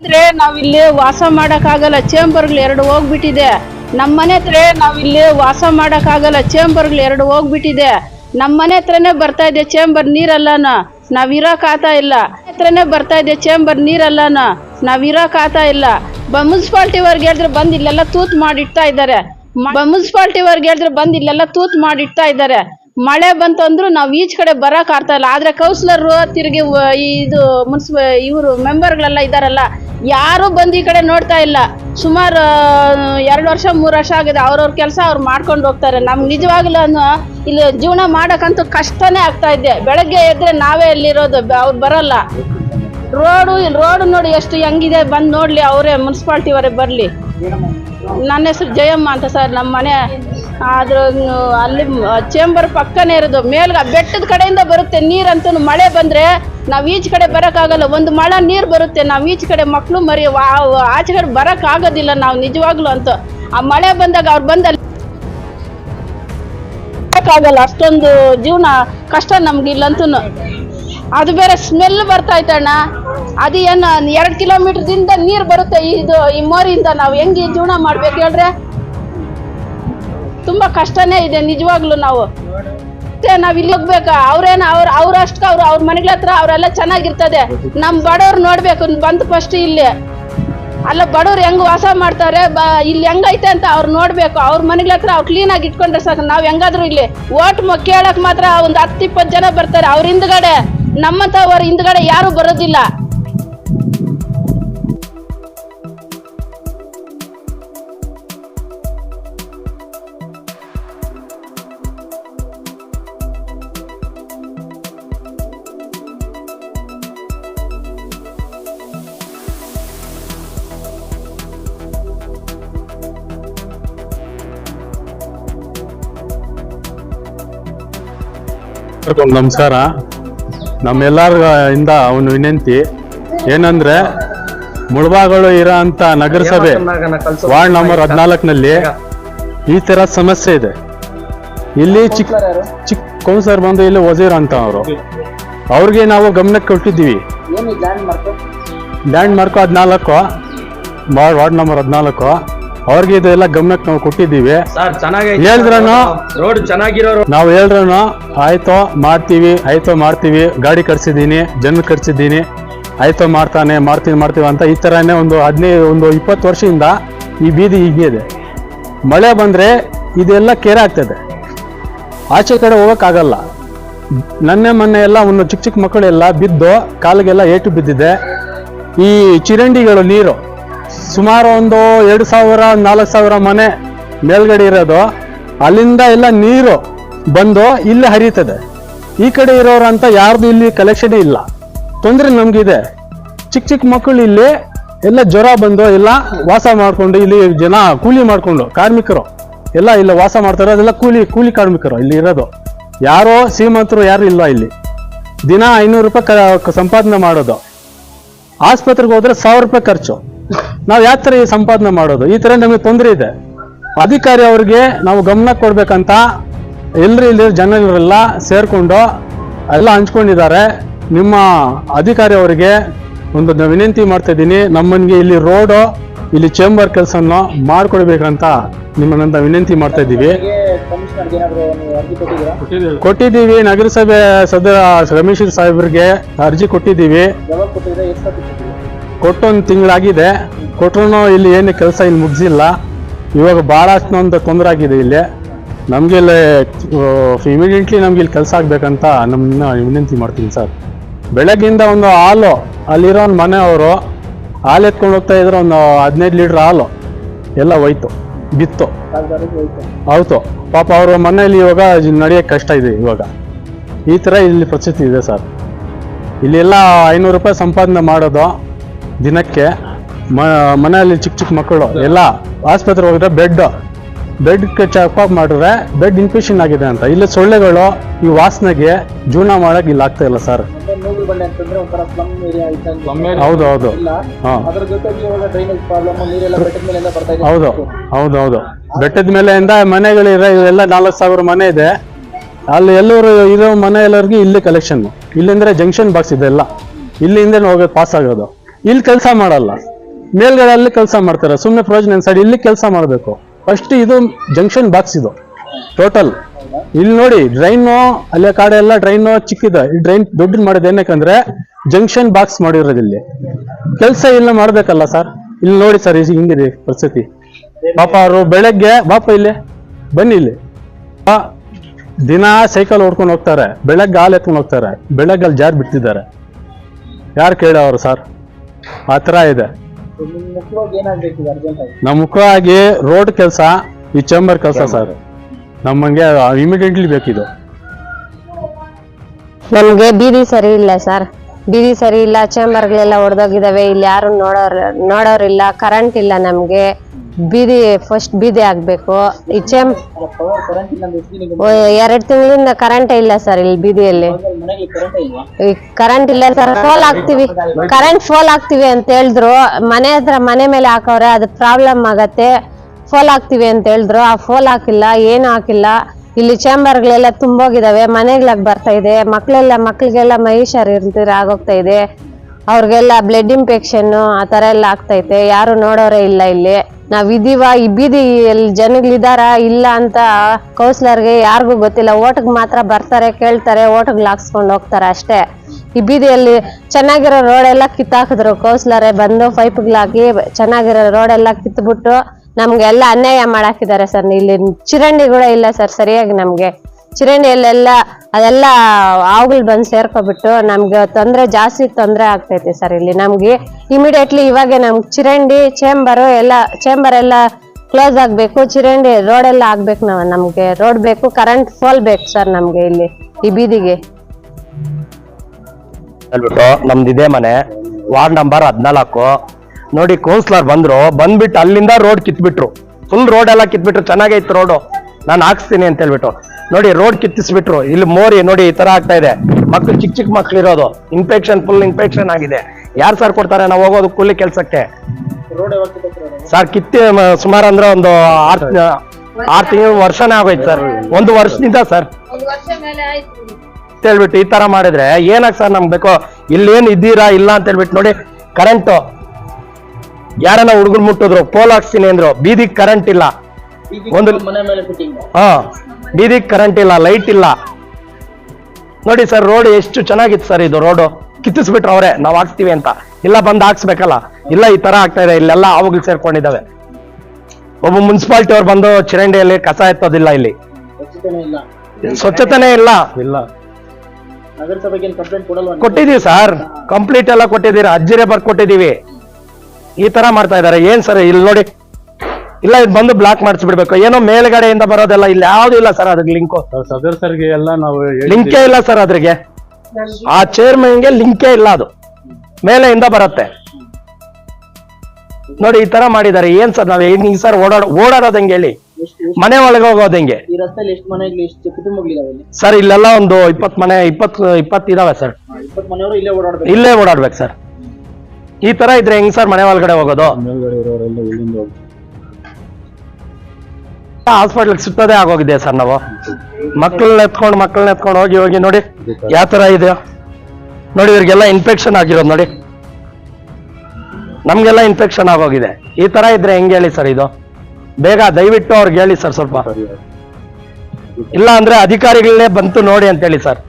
ಅಂದ್ರೆ ನಾವಿಲ್ಲಿ ವಾಸ ಮಾಡಕ್ಕಾಗಲ್ಲ, ಚೇಂಬರ್ಗಳು ಎರಡು ಹೋಗ್ಬಿಟ್ಟಿದೆ. ನಮ್ಮ ಮನೆ ಹತ್ರ ನಾವಿಲ್ಲಿ ವಾಸ ಮಾಡಕ್ಕಾಗಲ್ಲ, ಚೇಂಬರ್ಗಳು ಎರಡು ಹೋಗ್ಬಿಟ್ಟಿದೆ. ನಮ್ಮ ಮನೆ ಹತ್ರನೇ ಬರ್ತಾ ಇದೆ ಚೇಂಬರ್ ನೀರಲ್ಲನ? ನಾವ್ ಇರಕ್ ಆತಾ ಇಲ್ಲ ಹತ್ರನೇ ಬರ್ತಾ ಇದೆ ಚೇಂಬರ್ ನೀರಲ್ಲನ? ನಾವ್ ಇರಕ್ ಆತಾ ಇಲ್ಲ ಮುನ್ಸಿಪಾಲ್ಟಿ ಅವ್ರಿಗೆ ಹೇಳಿದ್ರೆ ಬಂದ್ ಇಲ್ಲೆಲ್ಲ ತೂತ್ ಮಾಡಿಡ್ತಾ ಇದ್ದಾರೆ. ಮುನ್ಸಿಪಾಲ್ಟಿ ಅವ್ರಿಗೆ ಹೇಳಿದ್ರೆ ಬಂದ್ ಇಲ್ಲೆಲ್ಲ ತೂತ್ ಮಾಡಿಡ್ತಾ ಇದ್ದಾರೆ. ಮಳೆ ಬಂತು ಅಂದ್ರು ನಾವು ಈಚ್ ಕಡೆ ಬರಕ್ ಆಗ್ತಾ ಇಲ್ಲ. ಆದ್ರೆ ಕೌನ್ಸಿಲರ್ ತಿರುಗಿ ಇದು ಮುನ್ಸಿಪ, ಇವರು ಮೆಂಬರ್ಗಳೆಲ್ಲ ಇದಾರಲ್ಲ ಯಾರು ಬಂದು ಈ ಕಡೆ ನೋಡ್ತಾ ಇಲ್ಲ. ಸುಮಾರು ಎರಡು ವರ್ಷ, ಮೂರು ವರ್ಷ ಆಗಿದೆ, ಅವ್ರವ್ರ ಕೆಲಸ ಅವ್ರು ಮಾಡ್ಕೊಂಡು ಹೋಗ್ತಾರೆ. ನಮ್ಗೆ ನಿಜವಾಗ್ಲೂ ಇಲ್ಲಿ ಜೀವನ ಮಾಡಕ್ಕಂತೂ ಕಷ್ಟನೇ ಆಗ್ತಾ ಇದೆ. ಬೆಳಗ್ಗೆ ಎದ್ರೆ ನಾವೇ ಇಲ್ಲಿರೋದು ಅವ್ರು ಬರಲ್ಲ. ರೋಡು ಇಲ್ಲಿ ರೋಡ್ ನೋಡಿ ಎಷ್ಟು ಹೆಂಗಿದೆ. ಬಂದು ನೋಡ್ಲಿ, ಅವರೇ ಮುನ್ಸಿಪಾಲ್ಟಿ ಅವರೇ ಬರಲಿ. ನನ್ನ ಹೆಸರು ಜಯಮ್ಮ ಅಂತ ಸರ್, ನಮ್ಮ ಮನೆ. ಆದ್ರೂ ಅಲ್ಲಿ ಚೇಂಬರ್ ಪಕ್ಕನೇ ಇರೋದು. ಮೇಲ್ಗ ಬೆಟ್ಟದ ಕಡೆಯಿಂದ ಬರುತ್ತೆ ನೀರಂತೂ ಮಳೆ ಬಂದ್ರೆ ನಾವು ಈಚ್ ಕಡೆ ಬರೋಕ್ಕಾಗಲ್ಲ. ಒಂದು ಮಳೆ, ನೀರು ಬರುತ್ತೆ. ನಾವು ಈಚ್ ಕಡೆ ಮಕ್ಕಳು ಮರಿ ಆಚೆ ಕಡೆ ಬರಕ್ ಆಗೋದಿಲ್ಲ ನಾವು ನಿಜವಾಗ್ಲೂ ಅಂತ. ಆ ಮಳೆ ಬಂದಾಗ ಅವ್ರು ಬಂದಲ್ಲಿ ಆಗಲ್ಲ ಅಷ್ಟೊಂದು ಜೀವನ ಕಷ್ಟ ನಮ್ಗೆ ಇಲ್ಲಂತೂ ಅದು ಬೇರೆ ಸ್ಮೆಲ್ ಬರ್ತಾ ಅಣ್ಣ. ಅದು ಏನು, ಎರಡು ಕಿಲೋಮೀಟರ್ದಿಂದ ನೀರು ಬರುತ್ತೆ ಇದು, ಈ ಮೋರಿಯಿಂದ ನಾವು ಹೆಂಗೆ ಜೀವನ ಮಾಡ್ಬೇಕು ಹೇಳ್ರೆ? ತುಂಬಾ ಕಷ್ಟನೇ ಇದೆ ನಿಜವಾಗ್ಲೂ ನಾವು. ಮತ್ತೆ ನಾವು ಇಲ್ಲಿ ಹೋಗ್ಬೇಕಾ? ಅವ್ರೇನ, ಅವ್ರ ಅವ್ರಷ್ಟು ಅವ್ರು, ಅವ್ರ ಮನೆಗಳ ಹತ್ರ ಅವರೆಲ್ಲ ಚೆನ್ನಾಗಿರ್ತದೆ. ನಮ್ಮ ಬಡವ್ರು ನೋಡ್ಬೇಕು, ಬಂದು ಫಸ್ಟ್ ಇಲ್ಲಿ. ಅಲ್ಲ, ಬಡವ್ರು ಹೆಂಗ್ ವಾಸ ಮಾಡ್ತಾರೆ? ಇಲ್ಲಿ ಹೆಂಗೈತೆ ಅಂತ ಅವ್ರು ನೋಡ್ಬೇಕು. ಅವ್ರ ಮನೆಗಳ ಹತ್ರ ಅವ್ರು ಕ್ಲೀನ್ ಆಗಿ ಇಟ್ಕೊಂಡ್ರೆ ಸಾಕು. ನಾವ್ ಹೆಂಗಾದ್ರು ಇಲ್ಲಿ ಓಟ್ ಕೇಳಕ್ ಮಾತ್ರ ಒಂದ್ ಹತ್ತು ಇಪ್ಪತ್ತು ಜನ ಬರ್ತಾರೆ ಅವ್ರ ಹಿಂದ್ಗಡೆ. ನಮ್ಮಂತವ್ರ ಹಿಂದ್ಗಡೆ ಯಾರು ಬರೋದಿಲ್ಲ. ನಮಸ್ಕಾರ. ನಮ್ಮೆಲ್ಲರ ಇಂದ ಅವನು ವಿನಂತಿ ಏನಂದ್ರೆ ಮುಳಬಾಗಳು ಇರೋ ಅಂತ ನಗರಸಭೆ ವಾರ್ಡ್ ನಂಬರ್ ಹದಿನಾಲ್ಕನಲ್ಲಿ ಈ ತರ ಸಮಸ್ಯೆ ಇದೆ. ಇಲ್ಲಿ ಚಿಕ್ಕ ಚಿಕ್ಕ ಕೌನ್ಸರ್ ಬಂದು ಇಲ್ಲಿ ವಜೀರ್ ಅಂತ ಅವರು. ಅವ್ರಿಗೆ ನಾವು ಗಮನಕ್ಕೆ ಕೊಟ್ಟಿದ್ದೀವಿ. Landmark? ಹದಿನಾಲ್ಕು ವಾರ್ಡ್ ನಂಬರ್ ಹದಿನಾಲ್ಕು. ಅವ್ರಿಗೆ ಇದೆಲ್ಲ ಗಮನಕ್ಕೆ ನಾವು ಕೊಟ್ಟಿದ್ದೀವಿ. ಸರ್ ಚೆನ್ನಾಗಿ ಹೇಳಿದ್ರನು? ರೋಡ್ ಚೆನ್ನಾಗಿರೋರು. ನಾವು ಹೇಳ್ರು ಆಯ್ತೋ ಮಾಡ್ತೀವಿ ಆಯ್ತೋ ಮಾಡ್ತೀವಿ. ಗಾಡಿ ಕಟ್ಸಿದ್ದೀನಿ ಜನ ಕಟ್ಸಿದ್ದೀನಿ ಆಯ್ತೋ ಮಾಡ್ತಾನೆ ಮಾಡ್ತೀನಿ ಮಾಡ್ತೀವಿ ಅಂತ ಈ ಥರನೇ ಒಂದು ಹದಿನೈದು ಒಂದು ಇಪ್ಪತ್ತು ವರ್ಷದಿಂದ ಈ ಬೀದಿ ಹೀಗೆ ಇದೆ. ಮಳೆ ಬಂದರೆ ಇದೆಲ್ಲ ಕೆರೆ ಆಗ್ತದೆ. ಆಚೆ ಕಡೆ ಹೋಗೋಕ್ಕಾಗಲ್ಲ. ನನ್ನೆ ಮೊನ್ನೆ ಎಲ್ಲ ಒಂದು ಚಿಕ್ಕ ಚಿಕ್ಕ ಮಕ್ಕಳೆಲ್ಲ ಬಿದ್ದು ಕಾಲಿಗೆಲ್ಲ ಏಟು ಬಿದ್ದಿದೆ. ಈ ಚಿರಂಡಿಗಳು ನೀರು. ಸುಮಾರು ಒಂದು ಎರಡು ಸಾವಿರ, ನಾಲ್ಕು ಸಾವಿರ ಮನೆ ಮೇಲ್ಗಡೆ ಇರೋದು. ಅಲ್ಲಿಂದ ಎಲ್ಲ ನೀರು ಬಂದು ಇಲ್ಲಿ ಹರಿಯುತ್ತದೆ. ಈ ಕಡೆ ಇರೋರು ಅಂತ ಯಾರ್ದು ಇಲ್ಲಿ ಕಲೆಕ್ಷನ್ ಇಲ್ಲ. ತೊಂದರೆ ನಮಗಿದೆ. ಚಿಕ್ಕ ಚಿಕ್ಕ ಮಕ್ಕಳು ಇಲ್ಲಿ ಎಲ್ಲ ಜ್ವರ ಬಂದು ಎಲ್ಲ ವಾಸ ಮಾಡಿಕೊಂಡು ಇಲ್ಲಿ ಜನ ಕೂಲಿ ಮಾಡಿಕೊಂಡು ಕಾರ್ಮಿಕರು ಎಲ್ಲ ಇಲ್ಲ ವಾಸ ಮಾಡ್ತಾರೆ. ಅದೆಲ್ಲ ಕೂಲಿ ಕೂಲಿ ಕಾರ್ಮಿಕರು ಇಲ್ಲಿ ಇರೋದು. ಯಾರೋ ಶ್ರೀಮಂತರು ಯಾರು ಇಲ್ಲ ಇಲ್ಲಿ. ದಿನ ಐನೂರು ರೂಪಾಯಿ ಸಂಪಾದನೆ ಮಾಡೋದು. ಆಸ್ಪತ್ರೆಗೆ ಹೋದ್ರೆ ಸಾವಿರ ರೂಪಾಯಿ ಖರ್ಚು. ನಾವು ಯಾವ ಥರ ಸಂಪಾದನೆ ಮಾಡೋದು? ಈ ಥರ ನಮಗೆ ತೊಂದರೆ ಇದೆ. ಅಧಿಕಾರಿ ಅವರಿಗೆ ನಾವು ಗಮನ ಕೊಡ್ಬೇಕಂತ ಎಲ್ಲರೂ ಇಲ್ಲಿ ಜನರೆಲ್ಲ ಸೇರ್ಕೊಂಡು ಎಲ್ಲ ಹಂಚ್ಕೊಂಡಿದ್ದಾರೆ. ನಿಮ್ಮ ಅಧಿಕಾರಿ ಅವರಿಗೆ ಒಂದು ವಿನಂತಿ ಮಾಡ್ತಾ ಇದ್ದೀನಿ, ನಮ್ಮನಿಗೆ ಇಲ್ಲಿ ರೋಡು ಇಲ್ಲಿ ಚೇಂಬರ್ ಕೆಲಸನ ಮಾಡ್ಕೊಡ್ಬೇಕಂತ ನಿಮ್ಮನ್ನಂತ ವಿನಂತಿ ಮಾಡ್ತಾ ಇದ್ದೀವಿ. ಕೊಟ್ಟಿದ್ದೀವಿ, ನಗರಸಭೆ ಸದ ರಮೇಶ್ ಸಾಹೇಬ್ರಿಗೆ ಅರ್ಜಿ ಕೊಟ್ಟಿದ್ದೀವಿ. ಕೊಟ್ಟೊಂದು ತಿಂಗಳಾಗಿದೆ. ಕೊಟ್ಟರು ಇಲ್ಲಿ ಏನು ಕೆಲಸ ಇಲ್ಲಿ ಮುಗಿಸಿಲ್ಲ. ಇವಾಗ ಭಾಳಷ್ಟೊಂದು ತೊಂದರೆ ಆಗಿದೆ ಇಲ್ಲಿ. ನಮಗೆ ಇಲ್ಲಿ ಇಮಿಡಿಯೇಟ್ಲಿ ನಮ್ಗೆ ಇಲ್ಲಿ ಕೆಲಸ ಆಗ್ಬೇಕಂತ ನಮ್ಮನ್ನ ವಿನಂತಿ ಮಾಡ್ತೀನಿ ಸರ್. ಬೆಳಗ್ಗಿಂದ ಒಂದು ಹಾಲು, ಅಲ್ಲಿರೋ ಒಂದು ಮನೆಯವರು ಹಾಲು ಎತ್ಕೊಂಡು ಹೋಗ್ತಾ ಇದ್ರೆ, ಒಂದು ಹದಿನೈದು ಲೀಟ್ರ್ ಹಾಲು. ಎಲ್ಲ ಹೋಯ್ತು, ಬಿತ್ತು. ಹೌದು, ಪಾಪ ಅವ್ರ ಮನೆಯಲ್ಲಿ ಇವಾಗ ನಡೆಯೋಕ್ಕೆ ಕಷ್ಟ ಇದೆ ಇವಾಗ. ಈ ಥರ ಇಲ್ಲಿ ಪರಿಸ್ಥಿತಿ ಇದೆ ಸರ್. ಇಲ್ಲೆಲ್ಲ ಐನೂರು ರೂಪಾಯಿ ಸಂಪಾದನೆ ಮಾಡೋದು ದಿನಕ್ಕೆ ಮನೆಯಲ್ಲಿ ಚಿಕ್ಕ ಚಿಕ್ಕ ಮಕ್ಕಳು, ಎಲ್ಲ ಆಸ್ಪತ್ರೆ ಹೋಗಿದ್ರೆ ಬೆಡ್ ಬೆಡ್ಗೆ ಚೆಕಪ್ ಮಾಡಿದ್ರೆ ಬೆಡ್ ಇನ್ಫೆಕ್ಷನ್ ಆಗಿದೆ ಅಂತ. ಇಲ್ಲಿ ಸೊಳ್ಳೆಗಳು ಈ ವಾಸನೆಗೆ ಜೀವನ ಮಾಡಕ್ ಇಲ್ಲಿ ಆಗ್ತಾ ಇಲ್ಲ ಸರ್. ಬಂಡೆ ಹೌದು ಹೌದು ಹೌದು ಹೌದು ಹೌದು ಬೆಟ್ಟದ ಮೇಲೆಯಿಂದ ಮನೆಗಳಿದೆ ಇವೆಲ್ಲ ನಾಲ್ಕು ಸಾವಿರ ಮನೆ ಇದೆ. ಅಲ್ಲಿ ಎಲ್ಲರೂ ಇರೋ ಮನೆ ಎಲ್ಲರಿಗೂ ಇಲ್ಲಿ ಕಲೆಕ್ಷನ್ ಇಲ್ಲಿಂದ್ರೆ ಜಂಕ್ಷನ್ ಬಾಕ್ಸ್ ಇದೆ ಎಲ್ಲ. ಇಲ್ಲಿಂದ ಹೋಗೋದು ಪಾಸ್ ಆಗೋದು. ಇಲ್ಲಿ ಕೆಲಸ ಮಾಡಲ್ಲ. ಮೇಲ್ಗಡೆ ಅಲ್ಲಿ ಕೆಲಸ ಮಾಡ್ತಾರೆ. ಸುಮ್ಮನೆ ಪ್ರಯೋಜನ ಸೈಡ್ ಇಲ್ಲಿ ಕೆಲಸ ಮಾಡಬೇಕು. ಫಸ್ಟ್ ಇದು ಜಂಕ್ಷನ್ ಬಾಕ್ಸ್ ಇದು. ಟೋಟಲ್ ಇಲ್ಲಿ ನೋಡಿ ಡ್ರೈನು ಅಲ್ಲೇ ಕಾಡೆ ಎಲ್ಲ ಡ್ರೈನು ಚಿಕ್ಕಿದೆ. ಈ ಡ್ರೈನ್ ದೊಡ್ಡದು ಮಾಡೋದು ಏನಕ್ಕಂದ್ರೆ ಜಂಕ್ಷನ್ ಬಾಕ್ಸ್ ಮಾಡಿರೋದು ಇಲ್ಲಿ. ಕೆಲಸ ಇಲ್ಲ ಮಾಡ್ಬೇಕಲ್ಲ ಸರ್? ಇಲ್ಲಿ ನೋಡಿ ಸರ್ ಹಿಂಗಿದೆ ಪರಿಸ್ಥಿತಿ. ಪಾಪ ಅವರು ಬೆಳಗ್ಗೆ ಬಾಪ ಇಲ್ಲಿ, ಬನ್ನಿ ಇಲ್ಲಿ. ದಿನ ಸೈಕಲ್ ಓಡ್ಕೊಂಡು ಹೋಗ್ತಾರೆ. ಬೆಳಗ್ಗೆ ಹಾಲು ಎತ್ಕೊಂಡು ಹೋಗ್ತಾರೆ. ಬೆಳಗ್ಗೆ ಅಲ್ಲಿ ಜಾರ್ ಬಿಡ್ತಿದ್ದಾರೆ ಯಾರು ಕೇಳೋರು ಸರ್? ಆ ಥರ ಇದೆ. ಮುಖ್ಯವಾಗಿ ನಮ್ಮ ಮುಖವಾಗಿ ರೋಡ್ ಕೆಲಸ ಈ ಚೇಂಬರ್ ಕೆಲಸ ಸರ್. ನಮ್ಮಂಗೆ ಇಮಿಡಿಯೇಟ್ಲಿ ಬೇಕಿದು. ನಮ್ಗೆ ಬೀದಿ ಸರಿ ಇಲ್ಲ ಸರ್. ಬೀದಿ ಸರಿ ಇಲ್ಲ ಚೇಂಬರ್ಗಳೆಲ್ಲ ಹೊಡೆದೋಗಿದಾವೆ ಇಲ್ಲಿ ಯಾರು ನೋಡೋರ್ ನೋಡೋರಿಲ್ಲ ಕರೆಂಟ್ ಇಲ್ಲ ನಮ್ಗೆ. ಬೀದಿ ಫಸ್ಟ್ ಬೀದಿ ಆಗ್ಬೇಕು. ಈಚೆ ಎರಡ್ ತಿಂಗಳಿಂದ ಕರೆಂಟ್ ಇಲ್ಲ ಸರ್ ಇಲ್ಲಿ ಬೀದಿಯಲ್ಲಿ. ಕರೆಂಟ್ ಇಲ್ಲ ಸರ್ ಫೋಲ್ ಹಾಕ್ತಿವಿ ಕರೆಂಟ್ ಫೋಲ್ ಹಾಕ್ತಿವಿ ಅಂತ ಹೇಳಿದ್ರು. ಮನೆ ಹತ್ರ ಮನೆ ಮೇಲೆ ಹಾಕವ್ರೆ, ಅದು ಪ್ರಾಬ್ಲಮ್ ಆಗತ್ತೆ. ಫೋಲ್ ಹಾಕ್ತಿವಿ ಅಂತ ಹೇಳಿದ್ರು. ಆ ಫೋಲ್ ಹಾಕಿಲ್ಲ, ಏನು ಹಾಕಿಲ್ಲ. ಇಲ್ಲಿ ಚೇಂಬರ್ಗಳೆಲ್ಲ ತುಂಬೋಗಿದಾವೆ, ಮನೆಗಳಾಗ ಬರ್ತಾ ಇದೆ. ಮಕ್ಕಳೆಲ್ಲ ಮಕ್ಳಿಗೆಲ್ಲ ಮಹಿಷಾರ್ ಇರ್ತೀರ ಆಗೋಗ್ತಾ ಇದೆ. ಅವ್ರಿಗೆಲ್ಲ ಬ್ಲಡ್ ಇನ್ಫೆಕ್ಷನ್ ಆ ಥರ ಎಲ್ಲ ಆಗ್ತೈತೆ ಯಾರು ನೋಡೋರೇ ಇಲ್ಲ ಇಲ್ಲಿ. ನಾವ್ ಇದೀವ ಈ ಬೀದಿ ಎಲ್ಲಿ ಜನಗಳಿದಾರ ಇಲ್ಲ ಅಂತ ಕೌನ್ಸ್ಲರ್ಗೆ ಯಾರಿಗೂ ಗೊತ್ತಿಲ್ಲ. ಓಟ್ಗೆ ಮಾತ್ರ ಬರ್ತಾರೆ, ಕೇಳ್ತಾರೆ, ಓಟಗ್ ಲಾಕ್ಸ್ಕೊಂಡು ಹೋಗ್ತಾರೆ ಅಷ್ಟೇ. ಈ ಬೀದಿಯಲ್ಲಿ ಚೆನ್ನಾಗಿರೋ ರೋಡ್ ಎಲ್ಲ ಕಿತ್ತಾಕಿದ್ರು. ಕೌನ್ಸ್ಲರೇ ಬಂದು ಪೈಪ್ಗಳಾಕಿ ಚೆನ್ನಾಗಿರೋ ರೋಡ್ ಎಲ್ಲ ಕಿತ್ಬಿಟ್ಟು ನಮ್ಗೆಲ್ಲ ಅನ್ಯಾಯ ಮಾಡಾಕಿದ್ದಾರೆ ಸರ್. ಇಲ್ಲಿ ಚಿರಂಡಿ ಕೂಡ ಇಲ್ಲ ಸರ್, ಸರಿಯಾಗಿ ನಮ್ಗೆ. ಚಿರಂಡಿಯಲ್ಲೆಲ್ಲ ಅದೆಲ್ಲ ಅವುಗಳು ಬಂದು ಸೇರ್ಕೊಬಿಟ್ಟು ನಮ್ಗೆ ತೊಂದರೆ ಜಾಸ್ತಿ ತೊಂದರೆ ಆಗ್ತೈತಿ ಸರ್ ಇಲ್ಲಿ ನಮ್ಗೆ. ಇಮಿಡಿಯೇಟ್ಲಿ ಇವಾಗ ನಮ್ಗೆ ಚಿರಂಡಿ ಚೇಂಬರು ಎಲ್ಲ ಚೇಂಬರ್ ಎಲ್ಲ ಕ್ಲೋಸ್ ಆಗ್ಬೇಕು, ಚಿರಂಡಿ ರೋಡ್ ಎಲ್ಲ ಆಗ್ಬೇಕು ನಾವು, ನಮ್ಗೆ ರೋಡ್ ಬೇಕು ಕರೆಂಟ್ ಫೋಲ್ ಬೇಕು ಸರ್ ನಮ್ಗೆ ಇಲ್ಲಿ, ಈ ಬೀದಿಗೆ. ಹೇಳ್ಬಿಟ್ಟು ನಮ್ದು ಇದೇ ಮನೆ, ವಾರ್ಡ್ ನಂಬರ್ ಹದ್ನಾಲ್ಕು. ನೋಡಿ ಕೌನ್ಸಿಲರ್ ಬಂದ್ರು, ಬಂದ್ಬಿಟ್ಟು ಅಲ್ಲಿಂದ ರೋಡ್ ಕಿತ್ಬಿಟ್ರು. ಫುಲ್ ರೋಡ್ ಎಲ್ಲ ಕಿತ್ಬಿಟ್ರು, ಚೆನ್ನಾಗೈತೆ ರೋಡು ನಾನು ಹಾಕ್ಸ್ತೀನಿ ಅಂತ ಹೇಳ್ಬಿಟ್ಟು. ನೋಡಿ ರೋಡ್ ಕಿತ್ತಿಸ್ಬಿಟ್ರು. ಇಲ್ಲಿ ಮೋರಿ ನೋಡಿ ಈ ತರ ಆಗ್ತಾ ಇದೆ. ಮಕ್ಳು ಚಿಕ್ಕ ಚಿಕ್ಕ ಮಕ್ಳು ಇರೋದು. ಇನ್ಫೆಕ್ಷನ್ ಫುಲ್ ಇನ್ಫೆಕ್ಷನ್ ಆಗಿದೆ. ಯಾರು ಸರ್ ಕೊಡ್ತಾರೆ? ನಾವು ಹೋಗೋದು ಕೂಲಿ ಕೆಲ್ಸಕ್ಕೆ? ಸರ್ ಕಿತ್ತಿ ಸುಮಾರು ಅಂದ್ರೆ ಒಂದು ಆರ್ ಆರ್ ತಿಂಗಳು ವರ್ಷನೇ ಆಗೋಯ್ತು ಸರ್. ಒಂದು ವರ್ಷದಿಂದ ಸರ್. ಹೇಳ್ಬಿಟ್ಟು ಈ ತರ ಮಾಡಿದ್ರೆ ಏನಾಗ ಸರ್ ನಮ್ಗೆ ಬೇಕೋ? ಇಲ್ಲೇನ್ ಇದ್ದೀರಾ ಇಲ್ಲ ಅಂತ ಹೇಳ್ಬಿಟ್ಟು ನೋಡಿ ಕರೆಂಟ್ ಯಾರನ್ನ ಹುಡುಗರು ಮುಟ್ಟಿದ್ರು ಪೋಲ್ ಹಾಕ್ಸ್ತೀನಿ ಅಂದ್ರು ಬೀದಿಗೆ ಕರೆಂಟ್ ಇಲ್ಲ. ಒಂದು- ಮನೆ ಮೇಲೆ ಫಿಟ್ಟಿಂಗ್ ಹಾ ಬೀದಿಗೆ ಕರೆಂಟ್ ಇಲ್ಲ ಲೈಟ್ ಇಲ್ಲ. ನೋಡಿ ಸರ್ ರೋಡ್ ಎಷ್ಟು ಚೆನ್ನಾಗಿತ್ತು ಸರ್ ಇದು ರೋಡು ಕಿತ್ತಿಸ್ಬಿಟ್ರು ಅವರೇ ನಾವು ಹಾಕ್ಸ್ತೀವಿ ಅಂತ. ಇಲ್ಲ ಬಂದ್ ಹಾಕ್ಸ್ಬೇಕಲ್ಲ. ಇಲ್ಲ ಈ ತರ ಆಗ್ತಾ ಇದೆ ಇಲ್ಲೆಲ್ಲ ಆವುಗಳು ಸೇರ್ಕೊಂಡಿದ್ದಾವೆ ಒಬ್ಬ ಮುನ್ಸಿಪಾಲ್ಟಿ ಅವ್ರು ಬಂದು ಚಿರಂಡಿಯಲ್ಲಿ ಕಸ ಎತ್ತೋದಿಲ್ಲ ಇಲ್ಲಿ. ಸ್ವಚ್ಛತೆನೇ ಇಲ್ಲ. ಸ್ವಚ್ಛತೆನೇ ಇಲ್ಲ. ಇಲ್ಲ. ನಗರಸಭೆಗೆ ಕಂಪ್ಲೇಂಟ್ ಕೊಡಲ್ವಾ ನೀವು? ಕೊಟ್ಟಿದೀವಿ ಸರ್ ಕಂಪ್ಲೀಟ್ ಎಲ್ಲ ಕೊಟ್ಟಿದ್ದೀರಾ ಅಜ್ಜಿರೇ ಬರ್ಕೊಟ್ಟಿದೀವಿ ಈ ತರ ಮಾಡ್ತಾ ಇದಾರೆ. ಏನ್ ಸರ್ ಇಲ್ಲಿ ನೋಡಿ ಇಲ್ಲ ಇದು ಬಂದು ಬ್ಲಾಕ್ ಮಾಡಿಸ್ಬಿಡ್ಬೇಕು. ಏನೋ ಮೇಲ್ಗಡೆಯಿಂದ ಬರೋದೆಲ್ಲ ಇಲ್ಲಿ ಯಾವ್ದು ಇಲ್ಲ ಸರ್ ಅದಕ್ಕೆ ಲಿಂಕು ಸದಸ್ಯರಿಗೆ ಎಲ್ಲ ನಾವು ಲಿಂಕೇ ಇಲ್ಲ ಸರ್ ಅದ್ರಿಗೆ. ಆ ಚೇರ್ಮನ್ಗೆ ಲಿಂಕೇ ಇಲ್ಲ ಅದು. ಮೇಲೆಯಿಂದ ಬರುತ್ತೆ. ನೋಡಿ ಈ ತರ ಮಾಡಿದ್ದಾರೆ. ಏನ್ ಸರ್ ನಾವ್ ಹೆಂಗ್ ಸರ್ ಓಡಾಡ ಓಡಾಡೋದ್ ಹೆಂಗೆ ಹೇಳಿ? ಮನೆ ಒಳಗೆ ಹೋಗೋದಂಗೆ ಹೆಂಗೆ? ಈ ರಸ್ತೆಯಲ್ಲಿ ಎಷ್ಟು ಮನೆಗಳು ಎಷ್ಟು ಕುಟುಂಬಗಳಿದಾವೆ ಇಲ್ಲಿ? ಸರ್ ಇಲ್ಲೆಲ್ಲ ಒಂದು ಇಪ್ಪತ್ ಮನೆ ಇಪ್ಪತ್ ಇಪ್ಪತ್ ಇದಾವೆ ಸರ್ ಇಲ್ಲೇ ಓಡಾಡ್ಬೇಕು. ಸರ್ ಈ ತರ ಇದ್ರೆ ಹೆಂಗ್ ಸರ್ ಮನೆ ಒಳಗಡೆ ಹೋಗೋದು? ಹಾಸ್ಪಿಟ್ಲಿಗೆ ಸುತ್ತದೇ ಆಗೋಗಿದೆ ಸರ್ ನಾವು. ಮಕ್ಕಳನ್ನ ಎತ್ಕೊಂಡು ಮಕ್ಕಳನ್ನ ಎತ್ಕೊಂಡು ಹೋಗಿ ಹೋಗಿ ನೋಡಿ. ಯಾವ ತರ ಇದೆ ನೋಡಿ, ಇವ್ರಿಗೆಲ್ಲ ಇನ್ಫೆಕ್ಷನ್ ಆಗಿರೋದು ನೋಡಿ. ನಮ್ಗೆಲ್ಲ ಇನ್ಫೆಕ್ಷನ್ ಆಗೋಗಿದೆ. ಈ ತರ ಇದ್ರೆ ಹೆಂಗ್ ಹೇಳಿ ಸರ್ ಇದು? ಬೇಗ ದಯವಿಟ್ಟು ಅವ್ರಿಗೆ ಹೇಳಿ ಸರ್ ಸ್ವಲ್ಪ. ಇಲ್ಲ ಅಂದ್ರೆ ಅಧಿಕಾರಿಗಳನ್ನೇ ಬಂತು ನೋಡಿ ಅಂತ ಹೇಳಿ ಸರ್.